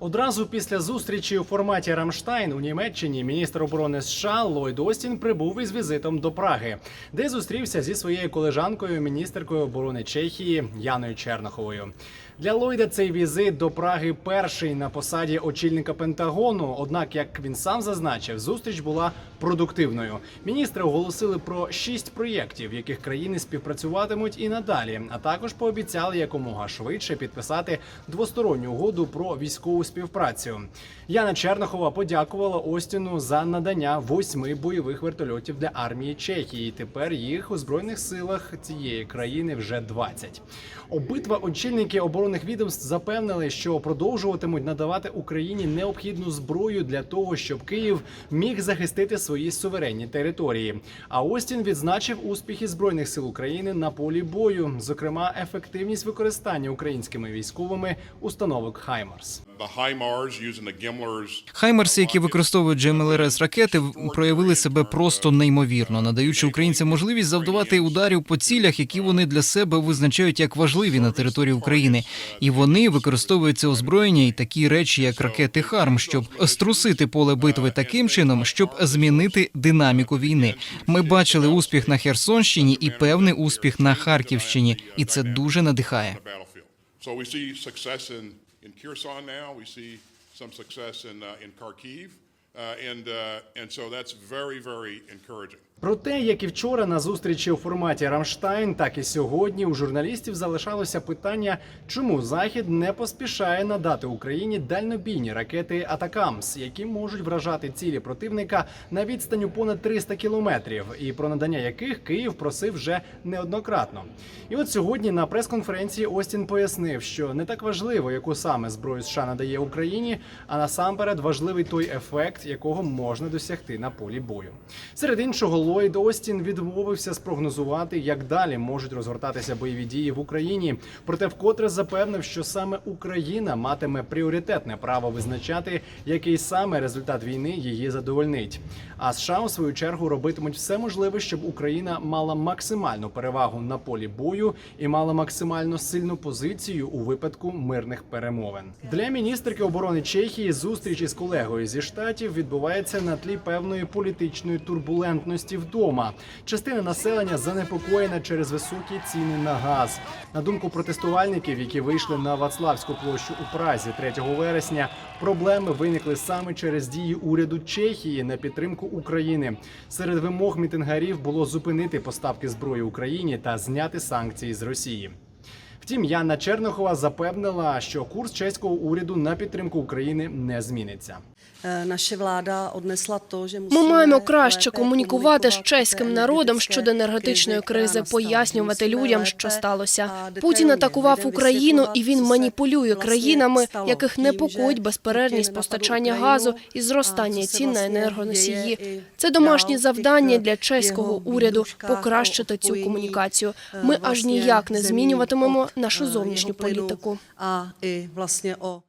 Одразу після зустрічі у форматі Рамштайн у Німеччині міністр оборони США Ллойд Остін прибув із візитом до Праги, де зустрівся зі своєю колежанкою, міністеркою оборони Чехії Яною Черноховою. Для Ллойда цей візит до Праги перший на посаді очільника Пентагону. Однак, як він сам зазначив, зустріч була продуктивною. Міністри оголосили про шість проєктів, в яких країни співпрацюватимуть і надалі. А також пообіцяли якомога швидше підписати двосторонню угоду про військову співпрацю. Яна Чернохова подякувала Остіну за надання восьми бойових вертольотів для армії Чехії. Тепер їх у збройних силах цієї країни вже 20. Обидва очільники оборонних відомств запевнили, що продовжуватимуть надавати Україні необхідну зброю для того, щоб Київ міг захистити свої суверенні території. А Остін відзначив успіхи збройних сил України на полі бою, зокрема ефективність використання українськими військовими установок Хаймарс. Хаймерси, які використовують GMLRS ракети, проявили себе просто неймовірно, надаючи українцям можливість завдавати ударів по цілях, які вони для себе визначають як важливі на території України. І вони використовують це озброєння і такі речі, як ракети Харм, щоб струсити поле битви таким чином, щоб змінити динаміку війни. Ми бачили успіх на Херсонщині і певний успіх на Харківщині, і це дуже надихає. So we see success in, in Kherson now. We see some success in, uh, in Kharkiv. Uh, and, uh, and so that's very, very encouraging. Проте, як і вчора на зустрічі у форматі Рамштайн, так і сьогодні у журналістів залишалося питання, чому Захід не поспішає надати Україні дальнобійні ракети Атакамс, які можуть вражати цілі противника на відстаню понад 300 кілометрів, і про надання яких Київ просив вже неоднократно. І от сьогодні на прес-конференції Остін пояснив, що не так важливо, яку саме зброю США надає Україні, а насамперед важливий той ефект, якого можна досягти на полі бою. Серед іншого, Ллойд Остін відмовився спрогнозувати, як далі можуть розгортатися бойові дії в Україні. Проте вкотре запевнив, що саме Україна матиме пріоритетне право визначати, який саме результат війни її задовольнить. А США у свою чергу робитимуть все можливе, щоб Україна мала максимальну перевагу на полі бою і мала максимально сильну позицію у випадку мирних перемовин. Для міністерки оборони Чехії зустріч із колегою зі штатів відбувається на тлі певної політичної турбулентності вдома. Частина населення занепокоєна через високі ціни на газ. На думку протестувальників, які вийшли на Вацлавську площу у Празі 3 вересня, проблеми виникли саме через дії уряду Чехії на підтримку України. Серед вимог мітингарів було зупинити поставки зброї Україні та зняти санкції з Росії. Втім, Яна Чернохова запевнила, що курс чеського уряду на підтримку України не зміниться. Е, Наша влада однесла то, що Ми маємо краще комунікувати з чеським народом щодо енергетичної кризи, пояснювати людям, що сталося. Путін атакував Україну, і він маніпулює країнами, яких непокоїть безперервність постачання газу і зростання цін на енергоносії. Це домашнє завдання для чеського уряду покращити цю комунікацію. Ми аж ніяк не змінюватимемо нашу зовнішню політику. А і власне о